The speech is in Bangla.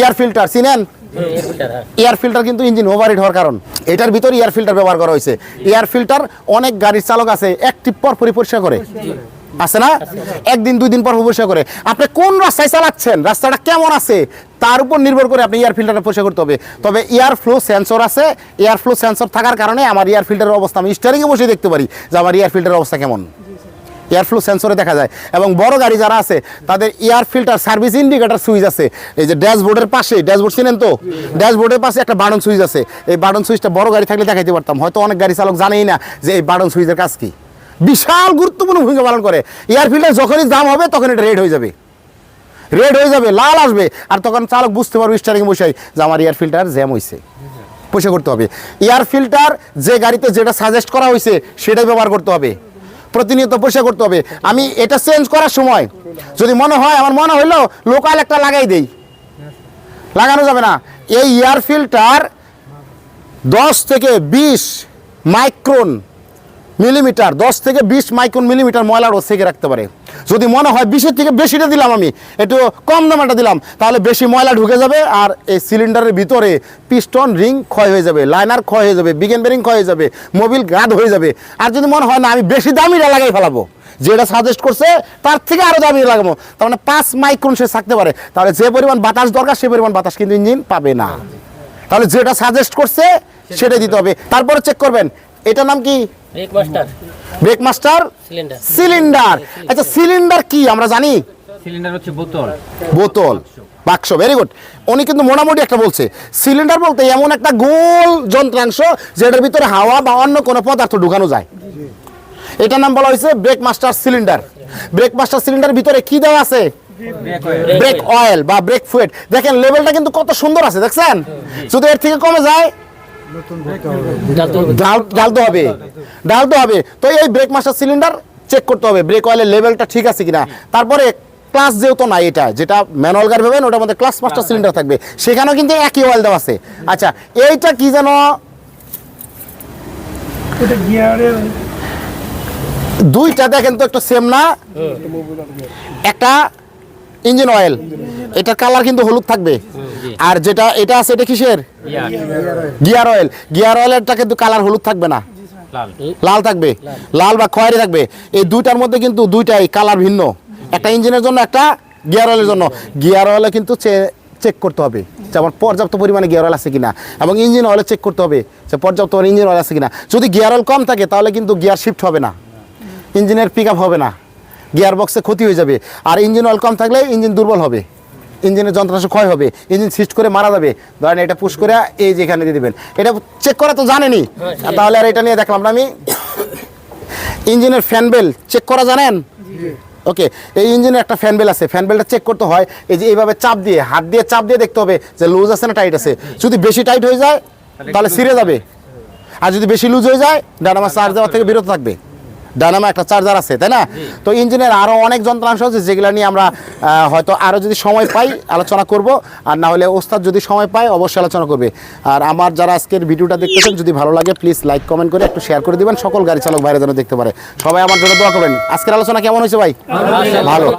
এয়ার ফিল্টার চিনেন? এয়ার ফিল্টার কিন্তু ইঞ্জিন ওভারহিট হওয়ার কারণ। এটার ভিতরে এয়ার ফিল্টার ব্যবহার করা হয়েছে। এয়ার ফিল্টার অনেক গাড়ির চালক আছে এক টিপ পর পরিষ্কার করে। আছে না? একদিন দুই দিন পর পর পরিষ্কার করে। আপনি কোন রাস্তায় চালাচ্ছেন? রাস্তাটা কেমন আছে? তার উপর নির্ভর করে আপনি এয়ার ফিল্টারটা পরিষ্কার করতে হবে। তবে এয়ার ফ্লো সেন্সর আছে। এয়ার ফ্লো সেন্সর থাকার কারণে আমার এয়ার ফিল্টারের অবস্থা আমি স্টারিংয়ে বসে দেখতে পারি যে আমার এয়ার ফিল্টারের অবস্থা কেমন। এয়ার ফ্লো সেন্সরে দেখা যায়। এবং বড় গাড়ি যারা আছে, তাদের air filter service indicator switch আছে। এই যে ড্যাশবোর্ডের পাশে ড্যাশবোর্ড চিনেন তো? ড্যাশবোর্ডের পাশে একটা বাটন সুইচ আছে। এই বাটন সুইচটা বড় গাড়ি থাকলে দেখাইতে পারতাম। হয়তো অনেক গাড়ি চালক জানেই না যে এই বাটন সুইচের কাজ কি। বিশাল গুরুত্বপূর্ণ ভূমিকা পালন করে। এয়ার ফিল্টার যখনই দাম হবে তখন এটা রেড হয়ে যাবে। রেড হয়ে যাবে, লাল আসবে। আর তখন চালক বুঝতে পারবে স্টারিং বসে যে আমার এয়ার ফিল্টার জ্যাম হয়েছে পয়সা করতে হবে। এয়ার ফিল্টার যে গাড়িতে যেটা সাজেস্ট করা হয়েছে সেটাই ব্যবহার করতে হবে। প্রতিনিয়ত বসে করতে হবে। আমি এটা চেঞ্জ করার সময় যদি মনে হয়, আমার মনে হইল লোকাল একটা লাগাই দেই। লাগানো যাবে না। এই এয়ার ফিল্টার দশ থেকে বিশ মাইক্রন মিলিমিটার, দশ থেকে বিশ মাইক্রন মিলিমিটার ময়লা রোদ থেকে রাখতে পারে। যদি মনে হয় বিশের থেকে বেশিটা দিলাম আমি, একটু কম দামাটা দিলাম, তাহলে বেশি ময়লা ঢুকে যাবে আর এই সিলিন্ডারের ভিতরে পিস্টন, রিং ক্ষয় হয়ে যাবে, লাইনার ক্ষয় হয়ে যাবে বিগেন বেরিং ক্ষয় হয়ে যাবে, মোবিল গাদ হয়ে যাবে। আর যদি মনে হয় না, আমি বেশি দামিটা লাগাই ফেলাবো, যেটা সাজেস্ট করছে তার থেকে আরও দামি লাগাবো, তার মানে পাঁচ মাইক্রন সে থাকতে পারে। তাহলে যে পরিমাণ বাতাস দরকার, সে পরিমাণ বাতাস কিন্তু ইঞ্জিন পাবে না। তাহলে যেটা সাজেস্ট করছে, সেটাই দিতে হবে। তারপরে চেক করবেন এটার নাম কি? ব্রেক মাস্টার সিলিন্ডার সিলিন্ডার আচ্ছা সিলিন্ডার কি? আমরা জানি? সিলিন্ডার হচ্ছে বোতল। বোতল। বাক্স ভেরি গুড উনি কিন্তু মোটামুটি একটা বলছে। সিলিন্ডার বলতে এমন একটা গোল যন্ত্রাংশ যেটার ভিতরে হাওয়া বা অন্য কোনো পদার্থ ঢুকানো যায়। এটার নাম বলা হয়েছে brake master cylinder brake master cylinder ভিতরে কি দেওয়া আছে? ব্রেক অয়েল বা ব্রেক ফুয়েট দেখেন লেভেলটা কিন্তু কত সুন্দর আছে দেখছেন? যদি এর থেকে কমে যায় ডাল- ডালতে হবে। ডালতে হবে। তো এই ব্রেক মাস্টার সিলিন্ডার চেক করতে হবে। ব্রেক অয়েলের লেভেলটা ঠিক আছে কিনা? তারপরে ক্লাস যেহেতু নাই এটা যেটা ম্যানুয়াল গাড়ি পাবেন ওটার মধ্যে ক্লাস মাস্টার সিলিন্ডার থাকবে। সেখানেও কিন্তু একই অয়েল দেওয়া আছে। আচ্ছা এইটা কি যেন দুইটা দেখেন তো একটু সেম না? একটা ইঞ্জিন অয়েল এটার কালার কিন্তু হলুদ থাকবে। আর যেটা এটা আছে এটা কিসের? গিয়ার অয়েল গিয়ার অয়েলেরটা কিন্তু কালার হলুদ থাকবে না। লাল। লাল থাকবে। লাল। বা খয়েরি থাকবে। এই দুইটার মধ্যে কিন্তু দুইটাই কালার ভিন্ন। একটা ইঞ্জিনের জন্য একটা গিয়ার অয়েলের জন্য। গিয়ার অয়েলে কিন্তু চেক করতে হবে যেমন পর্যাপ্ত পরিমাণে গিয়ার অয়েল আছে কিনা। এবং ইঞ্জিন অয়েলে চেক করতে হবে যে পর্যাপ্ত পরিমাণে ইঞ্জিন অয়েল আছে কিনা। যদি গিয়ার অয়েল কম থাকে তাহলে কিন্তু গিয়ার শিফট হবে না। ইঞ্জিনের পিক আপ হবে না। গিয়ার বক্সে ক্ষতি হয়ে যাবে। আর ইঞ্জিন অয়েল কম থাকলে ইঞ্জিন দুর্বল হবে। ইঞ্জিনের যন্ত্রাংশ ক্ষয় হবে ইঞ্জিন সিস্ট করে মারা যাবে। ধরেন এটা পুশ করে এই যে এখানে দিয়ে দেবেন। এটা চেক করা তো জানেনি তাহলে আর এটা নিয়ে দেখলাম না আমি। ইঞ্জিনের ফ্যান বেল চেক করা জানেন? ওকে এই ইঞ্জিনের একটা ফ্যান বেল আছে। ফ্যান বেলটা চেক করতে হয় এই যে এইভাবে চাপ দিয়ে হাত দিয়ে চাপ দিয়ে দেখতে হবে যে লুজ আছে না টাইট আছে। যদি বেশি টাইট হয়ে যায় তাহলে ছিঁড়ে যাবে। আর যদি বেশি লুজ হয়ে যায় ডানামা চার্জ দেওয়ার থেকে বিরত থাকবে। ডানামা একটা চার্জার আছে তাই না? তো ইঞ্জিনের আরও অনেক যন্ত্রাংশ আছে যেগুলো নিয়ে আমরা হয়তো আরও যদি সময় পাই আলোচনা করব আর না হলে ওস্তাদ যদি সময় পায় অবশ্যই আলোচনা করবে। আর আমার যারা আজকের ভিডিওটা দেখতেছেন যদি ভালো লাগে প্লিজ লাইক কমেন্ট করে একটু শেয়ার করে দিবেন সকল গাড়ি চালক বাইরে যেন দেখতে পারে। সবাই আমার জন্য দোয়া করবেন। আজকের আলোচনা কেমন হয়েছে ভাই? ভালো।